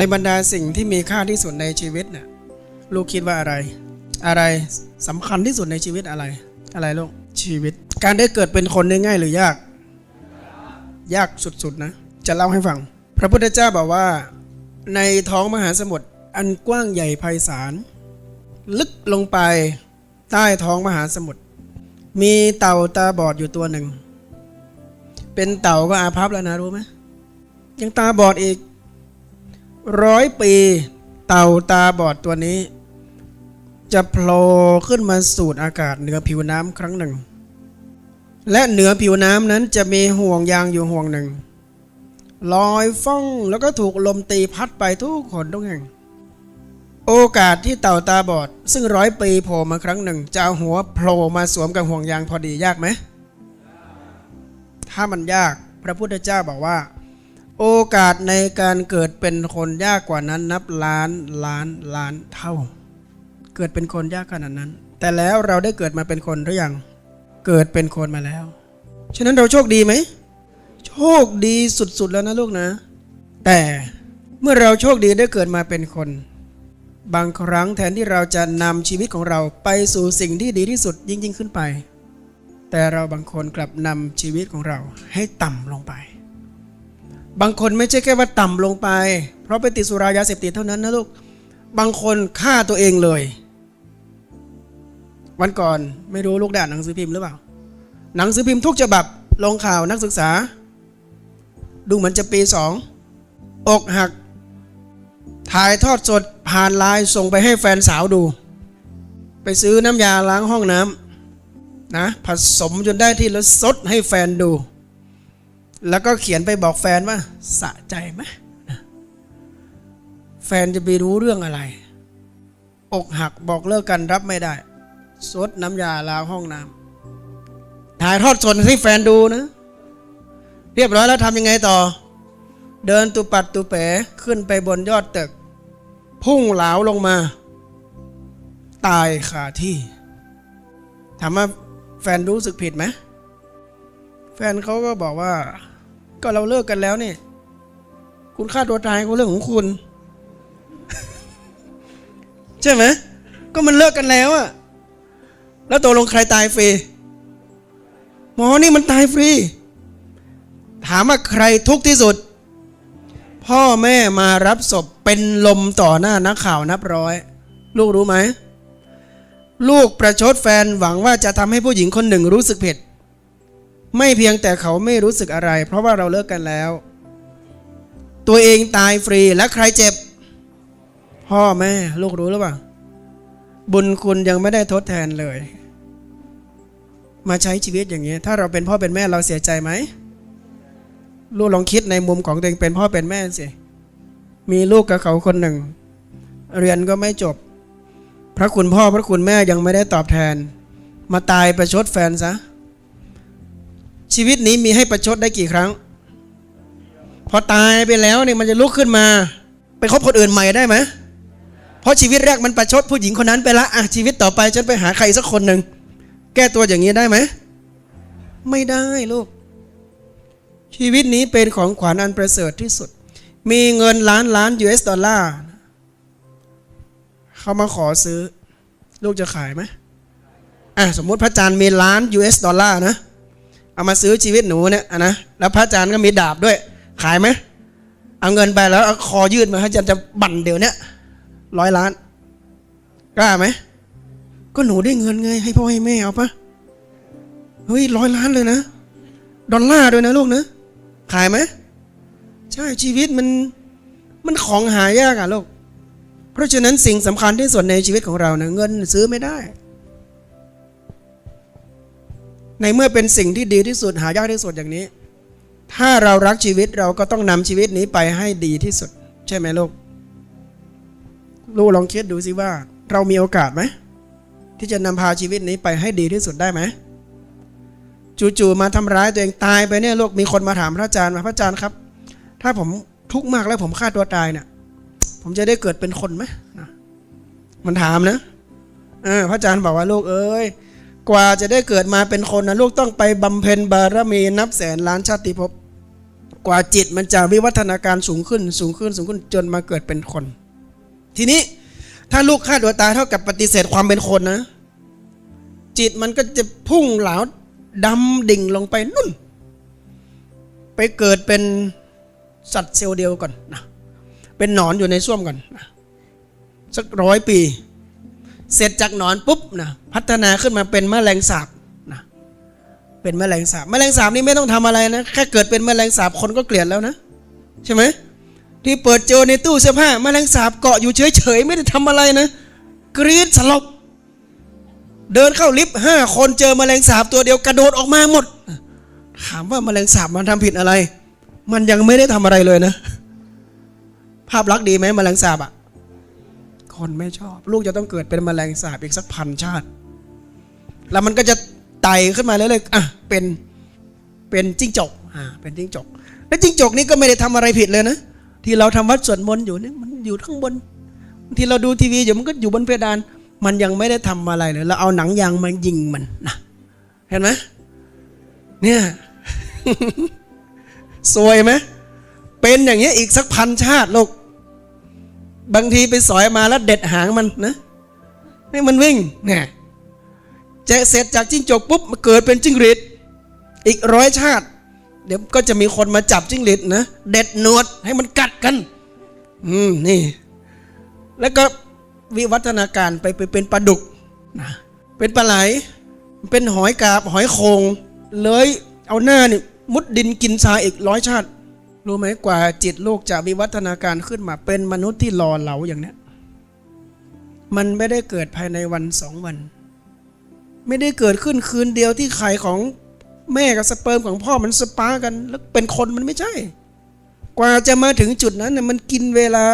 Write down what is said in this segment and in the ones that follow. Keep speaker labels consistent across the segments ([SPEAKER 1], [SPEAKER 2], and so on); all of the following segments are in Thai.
[SPEAKER 1] ในบรรดาสิ่งที่มีค่าที่สุดในชีวิตเนี่ยลูกคิดว่าอะไร อะไรสำคัญที่สุดในชีวิตอะไร อะไรลูกชีวิต การได้เกิดเป็นคนได้ง่ายหรือยาก ยากสุดๆนะ จะเล่าให้ฟัง พระพุทธเจ้าบอกว่า ในท้องมหาสมุทรอันกว้างใหญ่ไพศาลลึกลงไปใต้ท้องมหาสมุทรมีเต่าตาบอดอยู่ตัวหนึ่ง เป็นเต่าก็อาภัพแล้วนะรู้ไหมยังตาบอดอีก ร้อยปี เต่าตาบอดตัวนี้ จะโผล่ขึ้นมาสูดอากาศเหนือผิวน้ำครั้งหนึ่ง และเหนือผิวน้ำนั้นจะมีห่วงยางอยู่ห่วงหนึ่งลอยฟ้องแล้วก็ถูกลมตีพัดไปทุกคนทุกแห่ง โอกาสที่เต่าตาบอด ซึ่งร้อยปีโผล่มาครั้งหนึ่งจะเอาหัวโผล่มาสวมกับห่วงยางพอดียากไหมถ้ามันยากพระพุทธเจ้าบอกว่า โอกาสในการเกิดเป็นคนยากกว่านั้น นับล้านล้านล้านเท่า เกิดเป็นคนยากขนาดนั้น แต่แล้วเราได้เกิดมาเป็นคนหรือยังเกิดเป็นคนมาแล้ว ฉะนั้นเราโชคดีไหมโชคดีสุดๆแล้วนะลูกนะ แต่เมื่อเราโชคดีได้เกิดมาเป็นคน บางครั้งแทนที่เราจะนำชีวิตของเราไปสู่สิ่งที่ดีที่สุดยิ่งยิ่งขึ้นไป แต่เราบางคนกลับนำชีวิตของเราให้ต่ำลงไป บางคนไม่ใช่แค่ว่าต่ำลงไป เพราะไปติดสุรายาเสพติดเท่านั้นนะลูก บางคนฆ่าตัวเองเลย วันก่อนไม่รู้ลูกได้อ่านหนังสือพิมพ์หรือเปล่า หนังสือพิมพ์ทุกฉบับลงข่าวนักศึกษา ดูเหมือนจะปีสองอกหัก ถ่ายทอดสดผ่านไลน์ส่งไปให้แฟนสาวดู ไปซื้อน้ำยาล้างห้องน้ำนะผสมจนได้ที่แล้วซดให้แฟนดู แล้วก็เขียนไปบอกแฟนว่าสะใจไหมแฟนจะไปรู้เรื่องอะไร อกหักบอกเลิกกันรับไม่ได้ซดน้ำยาล้างห้องน้ำถ่ายทอดสดให้แฟนดูนะ เรียบร้อยแล้วทำยังไงต่อ เดินตุปัดตุเป๋ขึ้นไปบนยอดตึก พุ่งเหลาลงมา ตายคาที่ถามว่าแฟนรู้สึกผิดไหมแฟนเขาก็บอกว่า ก็เราเลิกกันแล้วนี่ คุณฆ่าตัวตายก็เรื่องของคุณ ใช่ไหมก็มันเลิกกันแล้วอะแล้วตกลงใครตายฟรีหมอนี่มันตายฟรี ถามว่าใครทุกข์ที่สุด พ่อแม่มารับศพเป็นลมต่อหน้านักข่าวนับร้อย ลูกรู้ไหม ลูกประชดแฟนหวังว่าจะทำให้ผู้หญิงคนหนึ่งรู้สึกผิด ไม่เพียงแต่เขาไม่รู้สึกอะไร เพราะว่าเราเลิกกันแล้ว ตัวเองตายฟรีและใครเจ็บ พ่อแม่ลูกรู้หรือเปล่า บุญคุณยังไม่ได้ทดแทนเลย มาใช้ชีวิตอย่างนี้ ถ้าเราเป็นพ่อเป็นแม่เราเสียใจไหมลูกลองคิดในมุมของตัวเองเป็นพ่อเป็นแม่สิ มีลูกกับเขาคนหนึ่ง เรียนก็ไม่จบ พระคุณพ่อพระคุณแม่ยังไม่ได้ตอบแทน มาตายประชดแฟนซะ ชีวิตนี้มีให้ประชดได้กี่ครั้ง พอตายไปแล้วเนี่ยมันจะลุกขึ้นมา ไปคบคนอื่นใหม่ได้ไหมเพราะชีวิตแรกมันประชดผู้หญิงคนนั้นไปละอะชีวิตต่อไปฉันไปหาใครสักคนหนึ่งแก้ตัวอย่างนี้ได้ไหมไม่ได้ลูก ชีวิตนี้เป็นของขวัญอันประเสริฐที่สุด มีเงินล้านล้าน US ดอลลาร์เขามาขอซื้อ ลูกจะขายไหมอะสมมติพระอาจารย์มีล้าน US ดอลลาร์นะ เอามาซื้อชีวิตหนูเนี่ยนะแล้วพระอาจารย์ก็มีดาบด้วย ขายไหมเอาเงินไปแล้วเอาคอยืดมาให้อาจารย์จะบั่นเดี๋ยวนี้ร้อยล้านกล้าไหมก็หนูได้เงินไง ให้พ่อให้แม่เอาปะเฮ้ยร้อยล้านเลยนะ ดอลลาร์ด้วยนะลูกนะขายไหมใช่ชีวิตมันมันของหายากอะลูก เพราะฉะนั้นสิ่งสำคัญที่สุดในชีวิตของเรานะเงินซื้อไม่ได้ ในเมื่อเป็นสิ่งที่ดีที่สุดหายากที่สุดอย่างนี้ ถ้าเรารักชีวิตเราก็ต้องนำชีวิตนี้ไปให้ดีที่สุด ใช่ไหมลูก ลูกลองคิดดูสิว่า เรามีโอกาสไหมที่จะนำพาชีวิตนี้ไปให้ดีที่สุดได้ไหมจู่ๆมาทำร้ายตัวเองตายไปเนี่ยลูกมีคนมาถามพระอาจารย์มาพระอาจารย์ครับ ถ้าผมทุกข์มากแล้วผมฆ่าตัวตายเนี่ยผมจะได้เกิดเป็นคนไหมมันถามนะเออพระอาจารย์บอกว่าลูกเอ้ย กว่าจะได้เกิดมาเป็นคนนะลูกต้องไปบำเพ็ญบารมีนับแสนล้านชาติภพกว่าจิตมันจะวิวัฒนาการสูงขึ้นสูงขึ้นสูงขึ้นจนมาเกิดเป็นคน ทีนี้ถ้าลูกฆ่าตัวตายเท่ากับปฏิเสธความเป็นคนนะ จิตมันก็จะพุ่งเหลาดำดิ่งลงไปนุ่น ไปเกิดเป็นสัตว์เซลล์เดียวก่อนนะเป็นหนอนอยู่ในส้วมก่อนนะสักร้อยปี เสร็จจากหนอนปุ๊บนะพัฒนาขึ้นมาเป็นแมลงสาบนะเป็นแมลงสาบแมลงสาบนี่ไม่ต้องทำอะไรนะแค่เกิดเป็นแมลงสาบคนก็เกลียดแล้วนะ ใช่ไหมที่เปิดเจอในตู้เสื้อผ้าแมลงสาบเกาะอยู่เฉยๆไม่ได้ทำอะไรนะ กรีดสลบเดินเข้าลิฟต์ห้าคนเจอแมลงสาบตัวเดียวกระโดดออกมาหมด ถามว่าแมลงสาบมันทำผิดอะไร มันยังไม่ได้ทำอะไรเลยนะ ภาพลักษณ์ดีไหมแมลงสาบอะ คนไม่ชอบ ลูกจะต้องเกิดเป็นแมลงสาบอีกสักพันชาติ แล้วมันก็จะไต่ขึ้นมาเรื่อยๆอะเป็นเป็นจิ้งจกอ่าเป็นจิ้งจก แล้วจิ้งจกนี่ก็ไม่ได้ทำอะไรผิดเลยนะที่เราทำวัดสวดมนต์อยู่นี่มันอยู่ข้างบนที่เราดูทีวีอยู่มันก็อยู่บนเพดาน มันยังไม่ได้ทำอะไรเลยเราเอาหนังยางมายิงมันนะเห็นไหมเนี่ยสวยไหมเป็นอย่างเงี้ยอีกสักพันชาติลูก บางทีไปสอยมาแล้วเด็ดหางมันนะให้มันวิ่งเนี่ยจะเสร็จจากจิ้งจกปุ๊บมาเกิดเป็นจิ้งหรีดอีกร้อยชาติ เดี๋ยวก็จะมีคนมาจับจิ้งหรีดนะเด็ดหนวดให้มันกัดกัน อืมนี่ แล้วก็วิวัฒนาการไปไปเป็นปลาดุกนะเป็นปลาไหล เป็นหอยกาบหอยโคงเลยเอาหน้านี่มุดดินกินทรายอีกร้อยชาติ รู้ไหมกว่าจิตโลกจะวิวัฒนาการขึ้นมา เป็นมนุษย์ที่รอเหลาอย่างเนี้ยมันไม่ได้เกิดภายในวันสองวัน ไม่ได้เกิดขึ้นคืนเดียวที่ไข่ของแม่กับสเปิร์มของพ่อมันสปากัน แล้วเป็นคนมันไม่ใช่ กว่าจะมาถึงจุดนั้นเนี่ยมันกินเวลา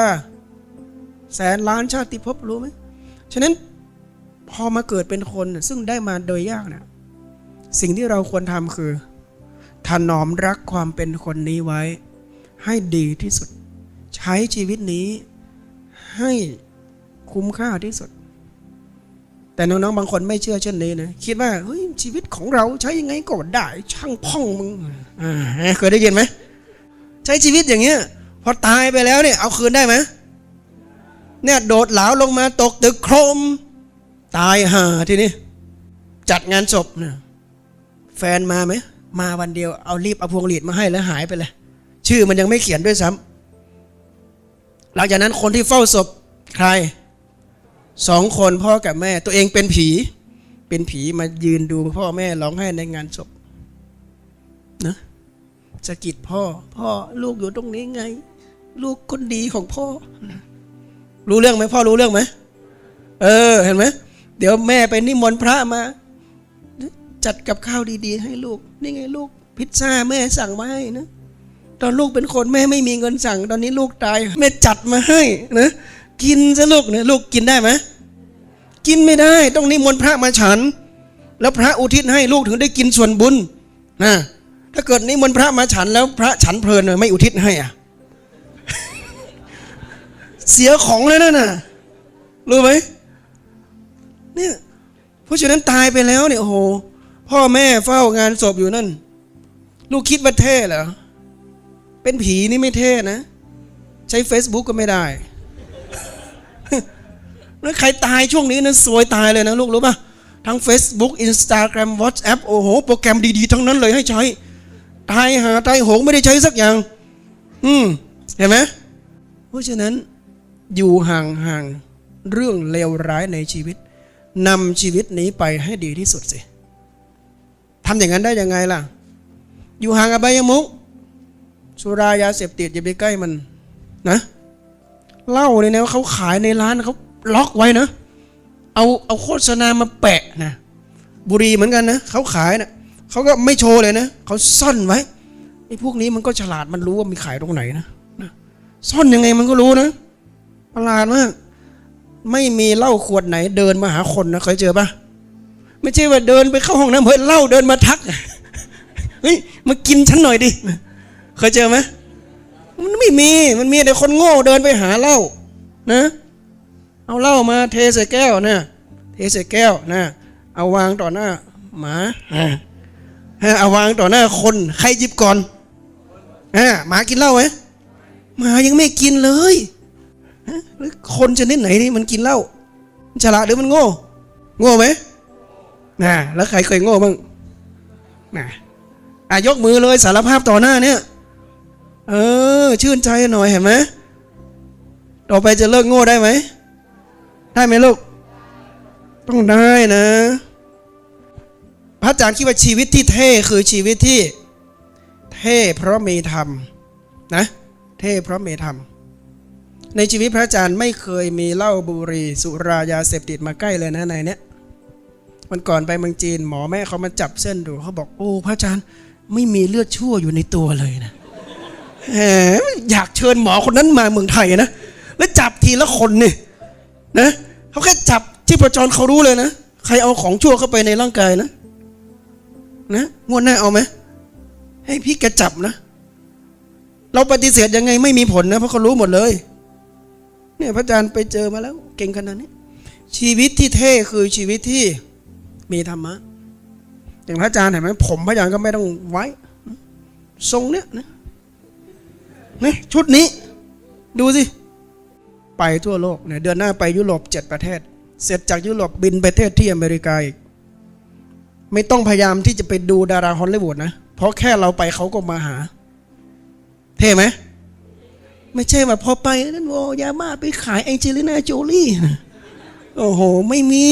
[SPEAKER 1] แสนล้านชาติภพรู้ไหมฉะนั้นพอมาเกิดเป็นคนซึ่งได้มาโดยยากนะสิ่งที่เราควรทำคือถนอมรักความเป็นคนนี้ไว้ ให้ดีที่สุด ใช้ชีวิตนี้ให้คุ้มค่าที่สุด แต่น้องๆบางคนไม่เชื่อเช่นนี้นะคิดว่าเฮ้ยชีวิตของเราใช้ยังไงก็ได้ช่างพ่องมึงเคยได้ยินไหมใช้ชีวิตอย่างเงี้ยพอตายไปแล้วเนี่ยเอาคืนได้ไหมเนี่ยโดดเหลาลงมาตกตึกโครม ตายห่าทีนี้จัดงานศพเนี่ยแฟนมาไหมมาวันเดียวเอารีบเอาพวงหลีดมาให้แล้วหายไปเลย ชื่อมันยังไม่เขียนด้วยซ้ำหลังจากนั้นคนที่เฝ้าศพใครสองคนพ่อกับแม่ ตัวเองเป็นผี เป็นผีมายืนดูพ่อแม่ร้องไห้ในงานศพนะสะกิดพ่อ พ่อลูกอยู่ตรงนี้ไง ลูกคนดีของพ่อ รู้เรื่องไหมพ่อรู้เรื่องไหมเออ เห็นไหมเดี๋ยวแม่ไปนิมนต์พระมา จัดกับข้าวดี ๆ ให้ลูก นี่ไงลูก พิซซ่าแม่สั่งมาให้นะ ตอนลูกเป็นคนแม่ไม่มีเงินสั่ง ตอนนี้ลูกตายแม่จัดมาให้นะกินซะลูกเนี่ยลูกกินได้ไหมกินไม่ได้ ต้องนิมนต์พระมาฉัน แล้วพระอุทิศให้ลูกถึงได้กินส่วนบุญนะถ้าเกิดนิมนต์พระมาฉันแล้วพระฉันเพลินเลยไม่อุทิศให้อะเสียของเลยนั่นน่ะรู้ไหมเนี่ยเพราะฉะนั้นตายไปแล้วเนี่ยโอ้โหพ่อแม่เฝ้างานศพอยู่นั่น ลูกคิดว่าเท่เหรอ เป็นผีนี่ไม่เท่นะ ใช้ Facebook ก็ไม่ได้แล้วใครตายช่วงนี้นะสวยตายเลยนะลูกรู้ป่ะทั้ง Facebook Instagram WhatsApp โอ้โห โปรแกรมดีๆ ทั้งนั้นเลยให้ใช้ ตายหาตายโหงไม่ได้ใช้สักอย่าง อืมเห็นไหมเพราะฉะนั้นอยู่ห่างๆเรื่องเลวร้ายในชีวิตนำชีวิตนี้ไปให้ดีที่สุดสิทำอย่างนั้นได้ยังไงล่ะ อยู่ห่างอบายมุก สุรายาเสพติดอย่าไปใกล้มันนะเหล้าเนี่ยนะเขาขายในร้านเขาล็อกไว้นะเอาเอาโฆษณามาแปะนะบุรีเหมือนกันนะเขาขายนะเขาก็ไม่โชว์เลยนะเขาซ่อนไว้ไอ้พวกนี้มันก็ฉลาดมันรู้ว่ามีขายตรงไหนนะนะซ่อนยังไงมันก็รู้นะประหลาดมากไม่มีเหล้าขวดไหน เดินมาหาคนนะเคยเจอปะไม่ใช่ว่าเดินไปเข้าห้องน้ำเฮ้ยเหล้าเดินมาทักเฮ้ยมากินฉันหน่อยดิ เคยเจอไหมมันไม่มี มันมีแต่คนโง่เดินไปหาเหล้านะ เอาเหล้ามาเทใส่แก้วนะเทใส่แก้วนะ เอาวางต่อหน้าหมาอ่าเอาวางต่อหน้าคน ใครหยิบก่อนหมากินเหล้าไหมหมายังไม่กินเลยฮะแล้วคนชนิดไหนนี่มันกินเหล้าฉลาดหรือมันโง่ โง่ไหมน่ะแล้วใครเคยโง่บ้างน่ะอะยกมือเลยสารภาพต่อหน้าเนี่ย เออ ชื่นใจหน่อยเห็นไหมต่อไปจะเลิกโง่ได้ไหม ได้ไหมลูก ต้องได้นะ พระอาจารย์คิดว่าชีวิตที่เท่คือชีวิตที่ เท่เพราะมีธรรมนะ เท่เพราะมีธรรม ในชีวิตพระอาจารย์ไม่เคยมีเหล้าบุหรี่สุรายาเสพติดมาใกล้เลยนะในเนี้ยวันก่อนไปเมืองจีนหมอแม่เขามาจับเส้นดูเขาบอกโอ้พระอาจารย์ไม่มีเลือดชั่วอยู่ในตัวเลยนะ แหมอยากเชิญหมอคนนั้นมาเมืองไทยนะแล้วจับทีละคนนี่นะเขาแค่จับที่ประจรเขารู้เลยนะใครเอาของชั่วเข้าไปในร่างกายนะ นะงวดหน้าเอาไหมให้พี่แกจับนะ เราปฏิเสธยังไงไม่มีผลนะ เพราะเขารู้หมดเลย เนี่ยพระอาจารย์ไปเจอมาแล้ว เก่งขนาดนี้ ชีวิตที่เท่คือชีวิตที่มีธรรมะอย่างพระอาจารย์เห็นไหมผมพระอาจารย์ก็ไม่ต้องไว้ ทรงเนี้ยนะ นี่ชุดนี้ ดูสิ ไปทั่วโลกเนี่ยเดือนหน้าไปยุโรปเจ็ดประเทศ เสร็จจากยุโรปบินไปเทศที่อเมริกาอีก ไม่ต้องพยายามที่จะไปดูดาราฮอลลีวูดนะ เพราะแค่เราไปเขาก็มาหา เท่ไหม ไม่ใช่ว่าพอไปนั่นโอยาบ้าไปขายแองเจลิน่าโจลี่โอ้โห ไม่มี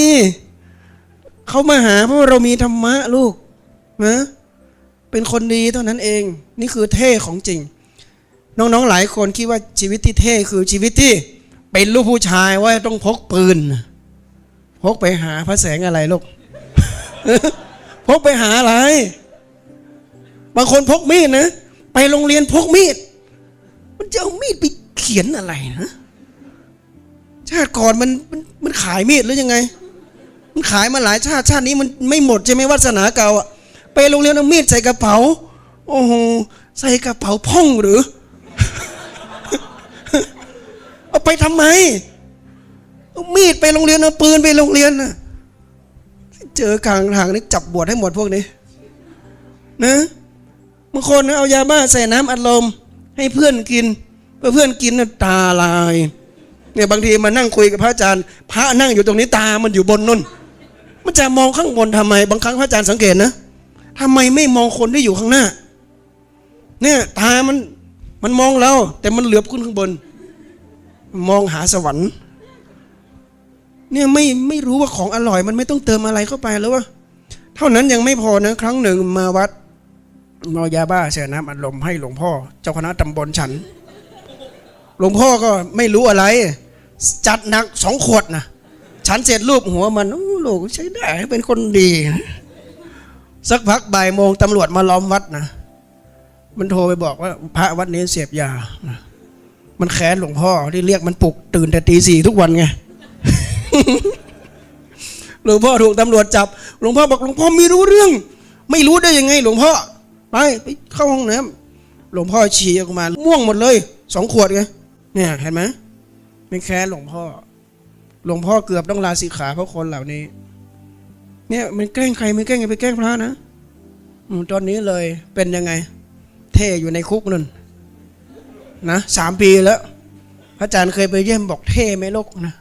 [SPEAKER 1] เขามาหาเพราะเรามีธรรมะลูกนะเป็นคนดีเท่านั้นเอง นี่คือเท่ของจริง น้องๆหลายคนคิดว่าชีวิตที่เท่คือชีวิตที่เป็นลูกผู้ชายว่าต้องพกปืน พกไปหาพระแสงอะไรลูกพกไปหาอะไร บางคนพกมีดนะ ไปโรงเรียนพกมีด มันจะเอามีดไปเขียนอะไรนะชาติก่อนมันมันมันขายมีดหรือยังไง มันขายมาหลายชาติชาตินี้มันไม่หมดใช่ไหมวาสนาเก่าอะไปโรงเรียนเอามีดใส่กระเป๋า โอ้โหใส่กระเป๋าพ่องหรือ เอาไปทำไมเอามีดไปโรงเรียนเอาปืนไปโรงเรียนนะเจอกลางทางนี่จับบวชให้หมดพวกนี้นะบางคนเอายาบ้าใส่น้ำอัดลมให้เพื่อนกินเพื่อเพื่อนกินน่ะตาลาย เนี่ยบางทีมานั่งคุยกับพระอาจารย์ พระนั่งอยู่ตรงนี้ตามันอยู่บนนุ่น มันจะมองข้างบนทำไม บางครั้งพระอาจารย์สังเกตนะทำไมไม่มองคนที่อยู่ข้างหน้า เนี่ยตามันมันมองเรา แต่มันเหลือบขึ้นข้างบน มองหาสวรรค์ เนี่ยไม่ไม่รู้ว่าของอร่อย มันไม่ต้องเติมอะไรเข้าไปแล้ววะเท่านั้นยังไม่พอนะ ครั้งหนึ่งมาวัดมายาบ้าเสียน้ำอัดลมให้หลวงพ่อ เจ้าคณะตำบลฉัน หลวงพ่อก็ไม่รู้อะไร จัดหนักสองขวดนะฉันเสร็จรูปหัวมันโอ้ลูกใช้ได้เป็นคนดี สักพักบ่ายโมงตำรวจมาล้อมวัดนะมันโทรไปบอกว่า พระวัดนี้เสพยานะ มันแค้นหลวงพ่อที่เรียกมันปลุกตื่นแต่ตีสี่ทุกวันไงหลวงพ่อถูกตำรวจจับ หลวงพ่อบอกหลวงพ่อไม่รู้เรื่อง ไม่รู้ได้ยังไง หลวงพ่อไปไปเข้าห้องน้ำหลวงพ่อฉี่ออกมาม่วงหมดเลยสองขวดไงเนี่ยเห็นไหมไม่แค้นหลวงพ่อ หลวงพ่อเกือบต้องลาสิกขาเพราะคนเหล่านี้ เนี่ยมันแกล้งใครไม่แกล้งไปแกล้งพระนะตอนนี้เลยเป็นยังไง เท่อยู่ในคุกนั่น นะสามปีแล้ว พระอาจารย์เคยไปเยี่ยมบอกเท่ไหมลูกนะ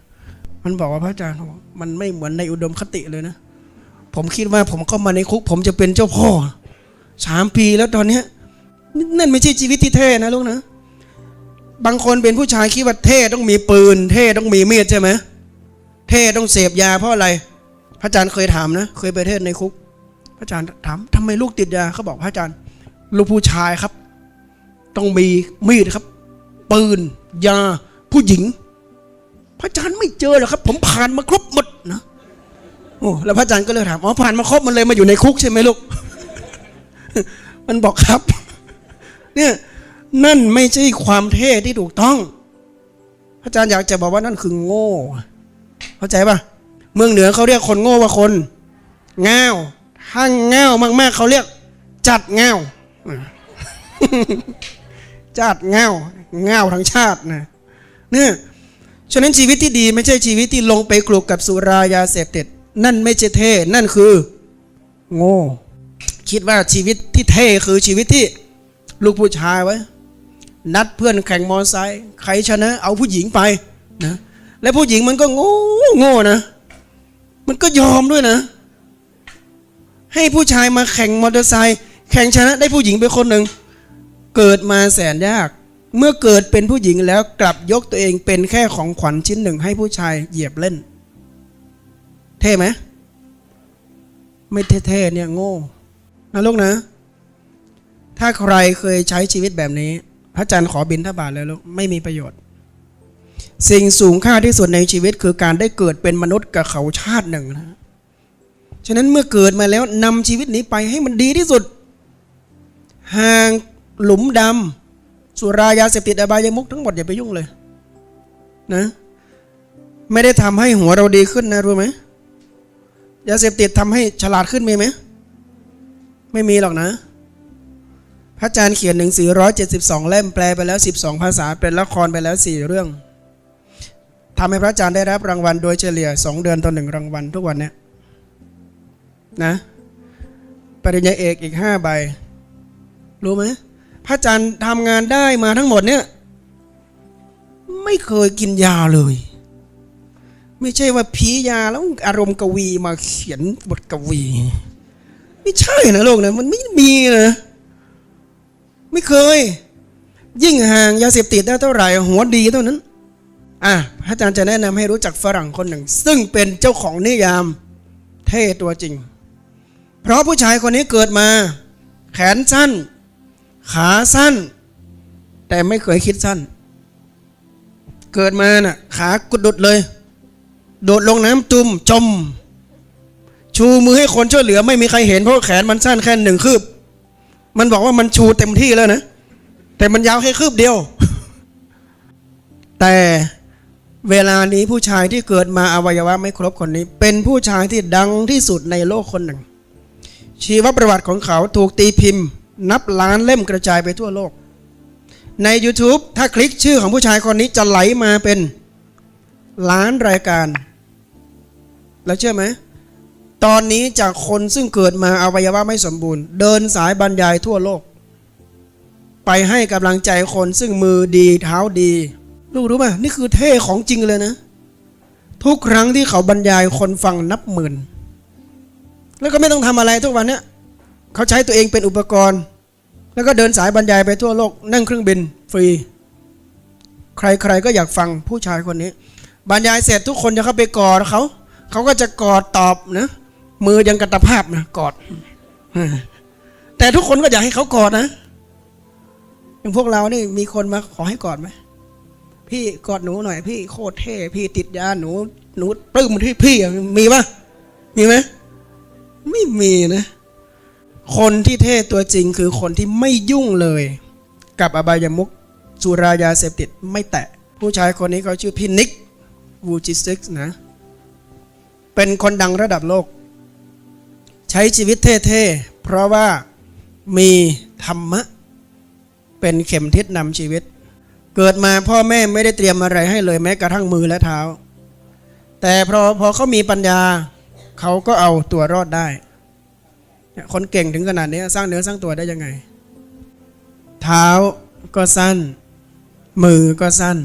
[SPEAKER 1] มันบอกว่าพระอาจารย์มันไม่เหมือนในอุดมคติเลยนะ ผมคิดว่าผมเข้ามาในคุก ผมจะเป็นเจ้าพ่อสามปีแล้วตอนเนี้ยนั่นไม่ใช่ชีวิตที่เท่นะลูกนะ บางคนเป็นผู้ชายคิดว่าเท่ต้องมีปืน เท่ต้องมีมีดใช่ไหมเท่ต้องเสพยาเพราะอะไร พระอาจารย์เคยถามนะ เคยไปเทศในคุก พระอาจารย์ถามทำไมลูกติดยาเขาบอกพระอาจารย์ ลูกผู้ชายครับ ต้องมีมีดครับ ปืน ยา ผู้หญิง พระอาจารย์ไม่เจอหรอกครับ ผมผ่านมาครบหมดนะโอ้แล้วพระอาจารย์ก็เลยถามอ๋อผ่านมาครบมันเลยมาอยู่ในคุกใช่ไหมลูก มันบอกครับ เนี่ยนั่นไม่ใช่ความเท่ที่ถูกต้อง พระอาจารย์อยากจะบอกว่านั่นคือโง่ เข้าใจปะเมืองเหนือเขาเรียกคนโง่ว่าคนง่าวถ้าง่าวมาก ๆเขาเรียก จัดง่าวจัดง่าว ง่าวทั้งชาตินะเนี่ยฉะนั้นชีวิตที่ดีไม่ใช่ชีวิตที่ลงไปคลุกกับสุรายาเสพติด นั่นไม่ใช่เท่ นั่นคือ โง่ คิดว่าชีวิตที่เท่คือชีวิตที่ลูกผู้ชายไว้ นัดเพื่อนแข่งมอเตอร์ไซค์ใครชนะ เอาผู้หญิงไปนะและผู้หญิงมันก็โง่โง่นะ มันก็ยอมด้วยนะ ให้ผู้ชายมาแข่งมอเตอร์ไซค์แข่งชนะได้ผู้หญิงไปคนหนึ่งเกิดมาแสนยาก เมื่อเกิดเป็นผู้หญิงแล้วกลับยกตัวเองเป็นแค่ของขวัญชิ้นหนึ่งให้ผู้ชายเหยียบเล่น เท่ไหมไม่เท่ๆเนี่ยโง่นะลูกนะ ถ้าใครเคยใช้ชีวิตแบบนี้ พระอาจารย์ขอบินทบาทเลยลูกไม่มีประโยชน์ สิ่งสูงค่าที่สุดในชีวิตคือการได้เกิดเป็นมนุษย์กับเขาชาติหนึ่งนะฉะนั้นเมื่อเกิดมาแล้วนำชีวิตนี้ไปให้มันดีที่สุด ห่างหลุมดำ สุรายาเสพติดอบายมุกทั้งหมดอย่าไปยุ่งเลยนะไม่ได้ทำให้หัวเราดีขึ้นนะรู้ไหมยาเสพติดทำให้ฉลาดขึ้นมีไหมไม่มีหรอกนะ พระอาจารย์เขียนหนึ่งสี่ร้อยเจ็ดสิบสองเล่มแปลไปแล้วสิบสองภาษาเป็นละครไปแล้วสี่เรื่องทำให้พระอาจารย์ได้รับรางวัลโดยเฉลี่ยสองเดือนต่อหนึ่งรางวัลทุกวันเนี้ยนะปริญญาเอกอีกห้าใบ รู้ไหม พระอาจารย์ทำงานได้มาทั้งหมดเนี่ย ไม่เคยกินยาเลย ไม่ใช่ว่าผียาแล้วอารมณ์กวีมาเขียนบทกวี ไม่ใช่นะโลกนะมันไม่มีนะไม่เคย ยิ่งห่างยาเสพติดได้เท่าไหร่หัวดีเท่านั้นอะพระอาจารย์จะแนะนำให้รู้จักฝรั่งคนหนึ่ง ซึ่งเป็นเจ้าของนิยามเท่ตัวจริง เพราะผู้ชายคนนี้เกิดมา แขนสั้น ขาสั้น แต่ไม่เคยคิดสั้น เกิดมาน่ะ ขากุดดุดเลย โดดลงน้ำตุ่มจม ชูมือให้คนช่วยเหลือ ไม่มีใครเห็นเพราะแขนมันสั้นแค่หนึ่งคืบ มันบอกว่ามันชูเต็มที่แล้วนะ แต่มันยาวแค่คืบเดียว แต่เวลานี้ผู้ชายที่เกิดมาอวัยวะไม่ครบคนนี้ เป็นผู้ชายที่ดังที่สุดในโลกคนหนึ่ง ชีวประวัติของเขาถูกตีพิมพ์ นับล้านเล่มกระจายไปทั่วโลก ใน YouTube ถ้าคลิกชื่อของผู้ชายคนนี้จะไหลมาเป็นล้านรายการ แล้วเชื่อไหม ตอนนี้จากคนซึ่งเกิดมาอวัยวะไม่สมบูรณ์ เดินสายบรรยายทั่วโลก ไปให้กำลังใจคนซึ่งมือดีเท้าดีลูกรู้ป่ะนี่คือเท่ของจริงเลยนะ ทุกครั้งที่เขาบรรยายคนฟังนับหมื่น แล้วก็ไม่ต้องทำอะไรทุกวันเนี้ย เขาใช้ตัวเองเป็นอุปกรณ์ แล้วก็เดินสายบรรยายไปทั่วโลก นั่งเครื่องบินฟรี ใครๆก็อยากฟังผู้ชายคนนี้ บรรยายเสร็จทุกคนจะเข้าไปกอดเขา เขาก็จะกอดตอบนะมือยังกระตภาพนะกอด แต่ทุกคนก็อยากให้เขากอดนะอย่างพวกเรานี่มีคนมาขอให้กอดไหมพี่กอดหนูหน่อย พี่โคตรเท่พี่ติดยาหนู หนูปลื้มที่พี่มีปะมีไหมไม่มีนะ คนที่เท่ตัวจริงคือคนที่ไม่ยุ่งเลย กับอบายมุกสุรายาเสพติดไม่แตะ ผู้ชายคนนี้เขาชื่อพี่นิกวูจิซิกนะ เป็นคนดังระดับโลก ใช้ชีวิตเท่ๆ เพราะว่ามีธรรมะ เป็นเข็มทิศนำชีวิต เกิดมาพ่อแม่ไม่ได้เตรียมอะไรให้เลยแม้กระทั่งมือและเท้า แต่พอพอเขามีปัญญา เขาก็เอาตัวรอดได้ คนเก่งถึงขนาดนี้สร้างเนื้อสร้างตัวได้ยังไง เท้าก็สั้น มือก็สั้น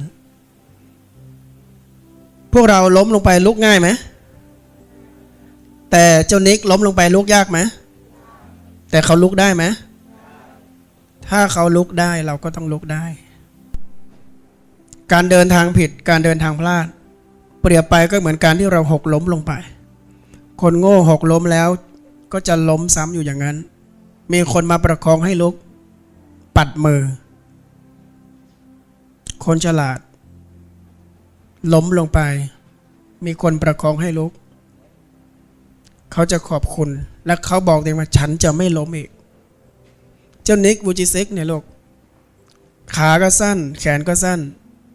[SPEAKER 1] พวกเราล้มลงไปลุกง่ายไหมแต่เจ้านิกล้มลงไปลุกยากไหมแต่เขาลุกได้ไหมถ้าเขาลุกได้เราก็ต้องลุกได้ การเดินทางผิดการเดินทางพลาด เปรียบไปก็เหมือนการที่เราหกล้มลงไป คนโง่หกล้มแล้ว ก็จะล้มซ้ำอยู่อย่างนั้น มีคนมาประคองให้ลุก ปัดมือ คนฉลาด ล้มลงไป มีคนประคองให้ลุก เขาจะขอบคุณ และเขาบอกเองว่าฉันจะไม่ล้มอีก เจ้านิกวูจิเซกเนี่ยลูก ขาก็สั้น แขนก็สั้น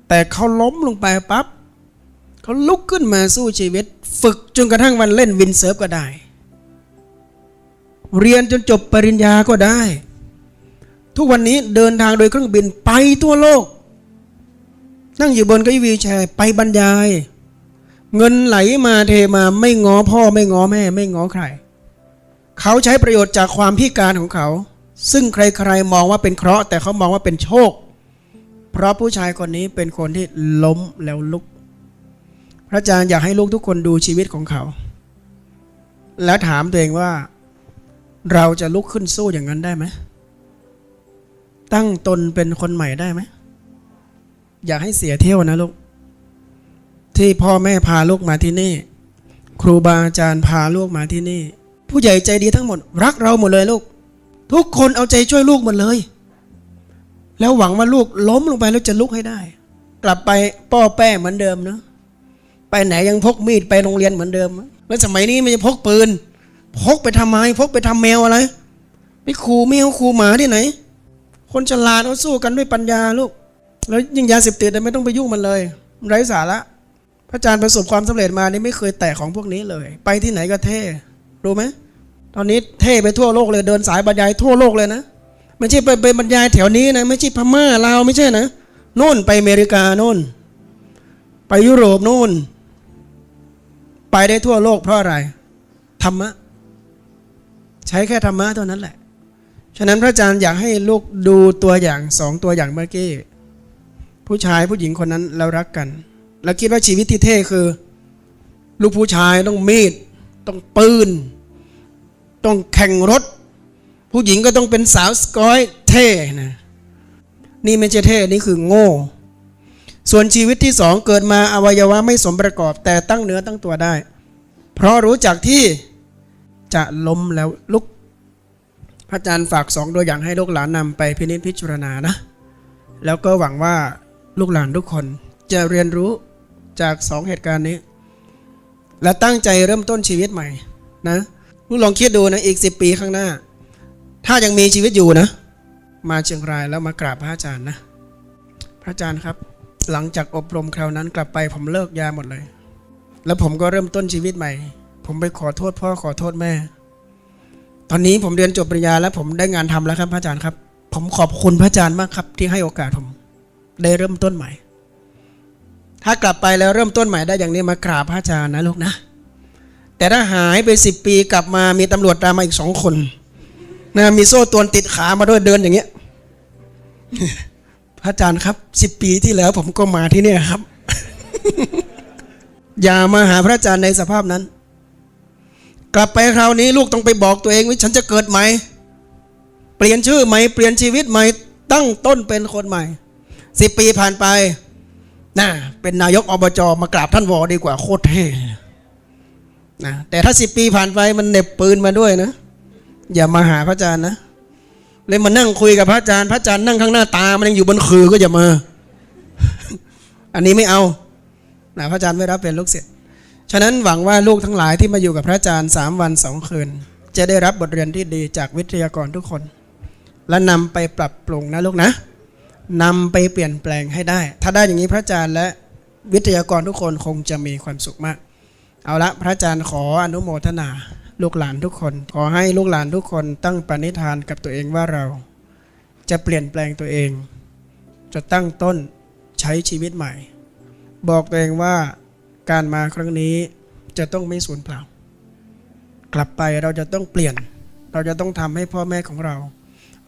[SPEAKER 1] แต่เขาล้มลงไปปั๊บเขาลุกขึ้นมาสู้ชีวิต ฝึกจนกระทั่งวันเล่นวินเซิร์ฟก็ได้ เรียนจนจบปริญญาก็ได้ ทุกวันนี้เดินทางโดยเครื่องบินไปทั่วโลก นั่งอยู่บนเก้าอี้วีแชร์ไปบรรยาย เงินไหลมาเทมาไม่ง้อพ่อไม่ง้อแม่ ไม่ง้อใคร เขาใช้ประโยชน์จากความพิการของเขา ซึ่งใครๆมองว่าเป็นเคราะห์แต่เขามองว่าเป็นโชค เพราะผู้ชายคนนี้เป็นคนที่ล้มแล้วลุก พระอาจารย์อยากให้ลูกทุกคนดูชีวิตของเขา แล้วถามตัวเองว่า เราจะลุกขึ้นสู้อย่างนั้นได้ไหม ตั้งตนเป็นคนใหม่ได้ไหม อยากให้เสียเที่ยวนะลูก ที่พ่อแม่พาลูกมาที่นี่ ครูบาอาจารย์พาลูกมาที่นี่ ผู้ใหญ่ใจดีทั้งหมด รักเราหมดเลยลูก ทุกคนเอาใจช่วยลูกหมดเลย แล้วหวังว่าลูกล้มลงไปแล้วจะลุกให้ได้ กลับไปป้อแป้เหมือนเดิมเนะไปไหนยังพกมีดไปโรงเรียนเหมือนเดิมแล้วสมัยนี้มันจะพกปืน พกไปทำไม พกไปทำแมวอะไรไปขู่แมวขู่หมาที่ไหน คนฉลาดเขาสู้กันด้วยปัญญาลูก แล้วยิ่งยาเสพติดไม่ต้องไปยุ่งมันเลยไร้สาระพระอาจารย์ประสบความสำเร็จมานี่ไม่เคยแตะของพวกนี้เลย ไปที่ไหนก็เท่รู้ไหมตอนนี้เท่ไปทั่วโลกเลยเดินสายบรรยายทั่วโลกเลยนะไม่ใช่ไปไปบรรยายแถวนี้นะไม่ใช่พม่าลาวไม่ใช่นะโน่นไปอเมริกาโน่น ไปยุโรปโน่น ไปได้ทั่วโลกเพราะอะไรธรรมะ ใช้แค่ธรรมะเท่านั้นแหละ ฉะนั้นพระอาจารย์อยากให้ลูกดูตัวอย่างสองตัวอย่างเมื่อกี้ ผู้ชายผู้หญิงคนนั้นเรารักกัน แล้วคิดว่าชีวิตที่เท่คือ ลูกผู้ชายต้องมีด ต้องปืน ต้องแข่งรถ ผู้หญิงก็ต้องเป็นสาวสกอยเท่นะนี่ไม่ใช่เท่นี่คือโง่ ส่วนชีวิตที่สองเกิดมาอวัยวะไม่สมประกอบแต่ตั้งเนื้อตั้งตัวได้ เพราะรู้จักที่ จะล้มแล้วลุก พระอาจารย์ฝากสองตัวอย่างให้ลูกหลานนำไปพินิจพิจารณานะ แล้วก็หวังว่าลูกหลานทุกคนจะเรียนรู้จากสองเหตุการณ์นี้ และตั้งใจเริ่มต้นชีวิตใหม่นะลูกลองคิดดูนะอีกสิปีข้างหน้า ถ้ายังมีชีวิตอยู่นะ มาเชียงรายแล้วมากราบพระอาจารย์นะ พระอาจารย์ครับ หลังจากอบรมคราวนั้นกลับไปผมเลิกยาหมดเลย แล้วผมก็เริ่มต้นชีวิตใหม่ ผมไปขอโทษพ่อขอโทษแม่ ตอนนี้ผมเรียนจบปริญญาแล้วผมได้งานทำแล้วครับพระอาจารย์ครับ ผมขอบคุณพระอาจารย์มากครับ ที่ให้โอกาสผมได้เริ่มต้นใหม่ ถ้ากลับไปแล้วเริ่มต้นใหม่ได้อย่างนี้มากราบพระอาจารย์นะลูกนะ แต่ถ้าหายไปสิบปีกลับมามีตำรวจตามมาอีกสองคนนะมีโซ่ตรวนติดขามาด้วยเดินอย่างเงี้ย พระอาจารย์ครับสิบปีที่แล้วผมก็มาที่เนี่ยครับ อย่ามาหาพระอาจารย์ในสภาพนั้น กลับไปคราวนี้ลูกต้องไปบอกตัวเองว่าฉันจะเกิดใหม่เปลี่ยนชื่อใหม่เปลี่ยนชีวิตใหม่ตั้งต้นเป็นคนใหม่สิบปีผ่านไปนะเป็นนายกอบจมากราบท่านวอดีกว่าโคตรเท่นะแต่ถ้าสิบปีผ่านไปมันเหน็บปืนมาด้วยนะ อย่ามาหาพระอาจารย์นะเลยมานั่งคุยกับพระอาจารย์ พระอาจารย์นั่งข้างหน้าตา มันยังอยู่บนคือก็อย่ามา อันนี้ไม่เอานะพระอาจารย์ไม่รับเป็นลูกศิษย์ ฉะนั้นหวังว่าลูกทั้งหลายที่มาอยู่กับพระอาจารย์สามวันสองคืน จะได้รับบทเรียนที่ดีจากวิทยากรทุกคน และนำไปปรับปรุงนะลูกนะนำไปเปลี่ยนแปลงให้ได้ ถ้าได้อย่างนี้พระอาจารย์และวิทยากรทุกคนคงจะมีความสุขมาก เอาละพระอาจารย์ขออนุโมทนาลูกหลานทุกคน ขอให้ลูกหลานทุกคนตั้งปณิธานกับตัวเองว่าเรา จะเปลี่ยนแปลงตัวเอง จะตั้งต้นใช้ชีวิตใหม่ บอกตัวเองว่า การมาครั้งนี้จะต้องไม่สูญเปล่า กลับไปเราจะต้องเปลี่ยน เราจะต้องทำให้พ่อแม่ของเรา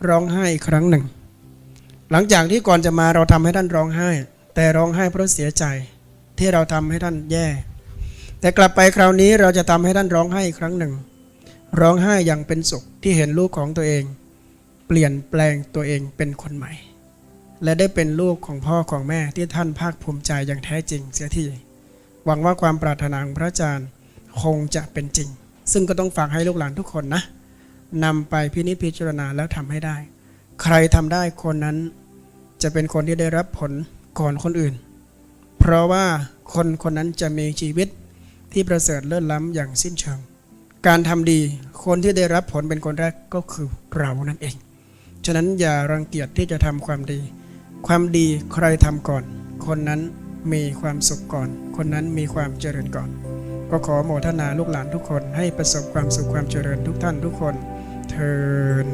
[SPEAKER 1] ร้องไห้อีกครั้งหนึ่ง หลังจากที่ก่อนจะมาเราทำให้ท่านร้องไห้ แต่ร้องไห้เพราะเสียใจที่เราทำให้ท่านแย่ แต่กลับไปคราวนี้เราจะทำให้ท่านร้องไห้อีกครั้งหนึ่ง ร้องไห้อย่างเป็นสุขที่เห็นลูกของตัวเอง เปลี่ยนแปลงตัวเองเป็นคนใหม่ และได้เป็นลูกของพ่อของแม่ที่ท่านภาคภูมิใจอย่างแท้จริงเสียที หวังว่าความปรารถนาของพระอาจารย์คงจะเป็นจริง ซึ่งก็ต้องฝากให้ลูกหลานทุกคนนะนำไปพินิจพิจารณาแล้วทำให้ได้ ใครทำได้คนนั้นจะเป็นคนที่ได้รับผลก่อนคนอื่น เพราะว่าคนคนนั้นจะมีชีวิตที่ประเสริฐเลิศล้ำอย่างสิ้นเชิง การทำดีคนที่ได้รับผลเป็นคนแรกก็คือเรานั่นเอง ฉะนั้นอย่ารังเกียจที่จะทำความดี ความดีใครทำก่อน คนนั้น มีความสุขก่อน คนนั้นมีความเจริญก่อน ก็ขอโมทนาลูกหลานทุกคนให้ประสบความสุขความเจริญทุกท่านทุกคนเทิน